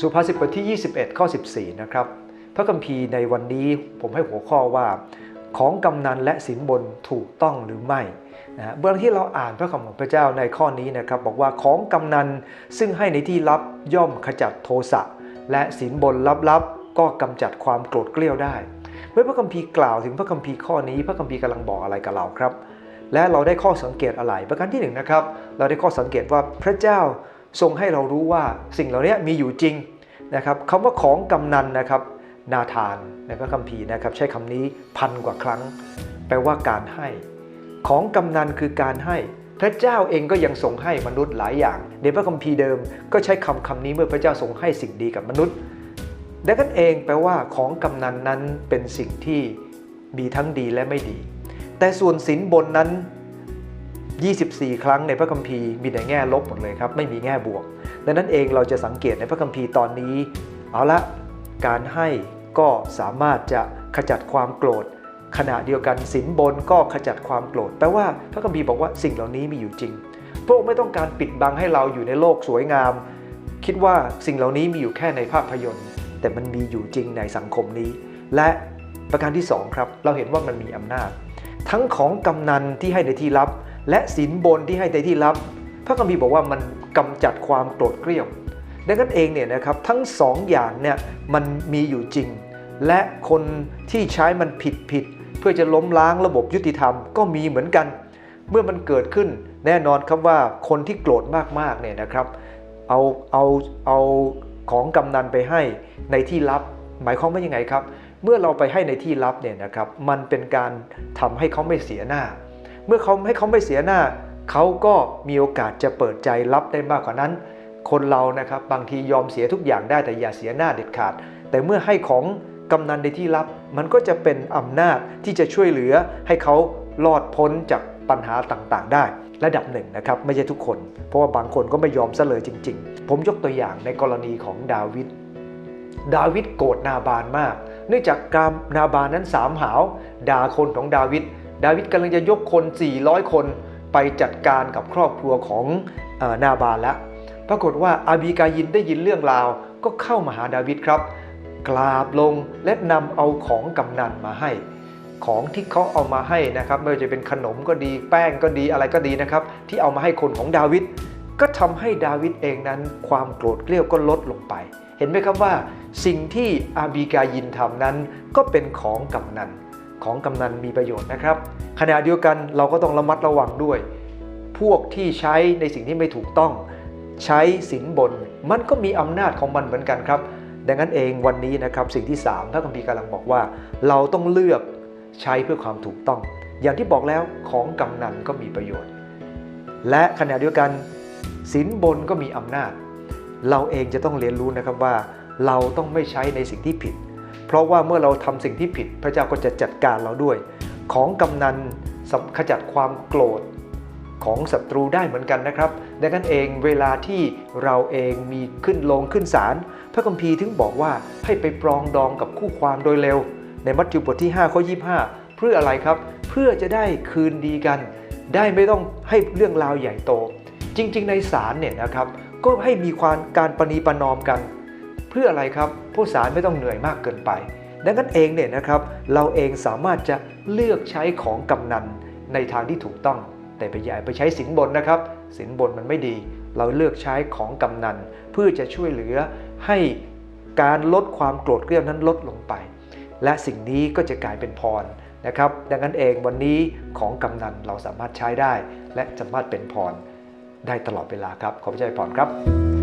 สุภาษิตบทที่ 21 ข้อ 14 นะครับ พระคัมภีร์ในวันนี้ผมให้หัวข้อว่า ของกำนันและสินบนถูกต้องหรือไม่นะเบื้องที่เราอ่านพระคำของพระเจ้าในข้อนี้นะครับ บอกว่าของกำนันซึ่งให้ในที่ลับย่อมขจัดโทสะและสินบนลับๆ ก็กำจัดความโกรธเกลี้ยวได้ เมื่อพระคัมภีร์กล่าวถึงพระคัมภีร์ข้อนี้ พระคัมภีร์กำลังบอกอะไรกับเราครับ และเราได้ข้อสังเกตอะไรประการที่หนึ่งนะครับเราได้ข้อสังเกตว่าพระเจ้า ทรงให้เรารู้ว่าสิ่งเหล่านี้มีอยู่จริงนะครับคำว่าของกำนันนะครับนาธานในพระคัมภีร์นะครับใช้คำนี้พันกว่าครั้ง แปลว่าการให้ ของกำนันคือการให้ พระเจ้าเองก็ยังทรงให้มนุษย์หลายอย่าง ในพระคัมภีร์เดิมก็ใช้คำคำนี้เมื่อพระเจ้าทรงให้สิ่งดีกับมนุษย์ดังนั้นเองแปลว่าของกำนันนั้นเป็นสิ่งที่มีทั้งดีและไม่ดี แต่ส่วนสินบนนั้น 24 ครั้งในพระคัมภีร์มีแต่แง่ลบหมดเลยครับไม่มีแง่บวก ดังนั้นเองเราจะสังเกตในพระคัมภีร์ตอนนี้ เอาละการให้ก็สามารถจะขจัดความโกรธ ขณะเดียวกันสินบนก็ขจัดความโกรธแปลว่าพระคัมภีร์บอกว่าสิ่งเหล่านี้มีอยู่จริง พระองค์ไม่ต้องการปิดบังให้เราอยู่ในโลกสวยงาม คิดว่าสิ่งเหล่านี้มีอยู่แค่ในภาพยนตร์ แต่มันมีอยู่จริงในสังคมนี้ และประการที่สองครับเราเห็นว่ามันมีอำนาจ ทั้งของกำนันที่ให้ในที่ลับ และสินบนที่ให้ในที่ลับ พระคัมภีร์บอกว่ามันกำจัดความโกรธเกรี้ยว ดังนั้นเองเนี่ยนะครับทั้งสองอย่างเนี่ยมันมีอยู่จริง และคนที่ใช้มันผิดผิดเพื่อจะล้มล้างระบบยุติธรรมก็มีเหมือนกัน เมื่อมันเกิดขึ้นแน่นอนครับว่าคนที่โกรธมากๆเนี่ยนะครับเอาเอาเอาของกำนันไปให้ในที่ลับ หมายความว่ายังไงครับ เมื่อเราไปให้ในที่ลับเนี่ยนะครับมันเป็นการทำให้เขาไม่เสียหน้า มื่อเขาให้เขาไม่เสียหน้า เขาก็มีโอกาสจะเปิดใจรับได้มากกว่านั้น คนเรานะครับบางทียอมเสียทุกอย่างได้แต่อย่าเสียหน้าเด็ดขาด แต่เมื่อให้ของกำนันในที่ลับ มันก็จะเป็นอำนาจที่จะช่วยเหลือให้เขารอดพ้นจากปัญหาต่างๆ ได้ระดับหนึ่งนะครับไม่ใช่ทุกคน เพราะว่าบางคนก็ไม่ยอมซะเลยจริง ๆ ผมยกตัวอย่างในกรณีของดาวิดดาวิดโกรธนาบานมาก เนื่องจากการนาบานนั้นสามหาวด่าคนของดาวิด ดาวิดกำลังจะยกคน 400 คนไปจัดการกับครอบครัวของออนาบานแล้ว ปรากฏว่าอาบีกายินได้ยินเรื่องราว ก็เข้ามาหาดาวิดครับ กราบลงและนำเอาของกำนันมาให้ ของที่เขาเอามาให้นะครับไม่ว่าจะเป็นขนมก็ดีแป้งก็ดีอะไรก็ดีนะครับ ที่เอามาให้คนของดาวิดก็ทำให้ดาวิดเองนั้นความโกรธเกรี้ยวก็ลดลงไป เห็นไหมครับว่า สิ่งที่อาบีกายินทำนั้นก็เป็นของกำนัน ของกำนันมีประโยชน์นะครับ ขณะเดียวกันเราก็ต้องระมัดระวังด้วย พวกที่ใช้ในสิ่งที่ไม่ถูกต้อง ใช้สินบน มันก็มีอำนาจของมันเหมือนกันครับ ดังนั้นเองวันนี้นะครับสิ่งที่ 3 พระคัมภีร์กำลังบอกว่า เราต้องเลือกใช้เพื่อความถูกต้อง อย่างที่บอกแล้วของกำนันก็มีประโยชน์ และขณะเดียวกันสินบนก็มีอำนาจ เราเองจะต้องเรียนรู้นะครับว่า เราต้องไม่ใช้ในสิ่งที่ผิด เพราะว่าเมื่อเราทำสิ่งที่ผิด พระเจ้าก็จะจัดการเราด้วย ของกำนันขจัดความโกรธของศัตรูได้เหมือนกันนะครับ ดังนั้นเองเวลาที่เราเองมีขึ้นลงขึ้นศาลพระคัมภีร์ถึงบอกว่าให้ไปปรองดองกับคู่ความโดยเร็ว ในมัทธิวบทที่5ข้อ25 เพื่ออะไรครับ เพื่อจะได้คืนดีกัน ได้ไม่ต้องให้เรื่องราวใหญ่โต จริง ๆ ในศาลเนี่ยนะครับ ก็ให้มีความการประนีประนอมกัน เพื่ออะไรครับผู้ศาลไม่ต้องเหนื่อยมากเกินไป ดังนั้นเองเนี่ยนะครับเราเองสามารถจะเลือกใช้ของกำนันในทางที่ถูกต้อง แต่ไปอย่าไปใช้สินบนนะครับสินบนมันไม่ดี เราเลือกใช้ของกำนันเพื่อจะช่วยเหลือให้การลดความโกรธเกรี้ยวนั้นลดลงไป และสิ่งนี้ก็จะกลายเป็นพรนะครับดังนั้นเองวันนี้ของกำนันเราสามารถใช้ได้ และสามารถเป็นพรได้ตลอดเวลาครับ ขอพระเจ้าพรครับ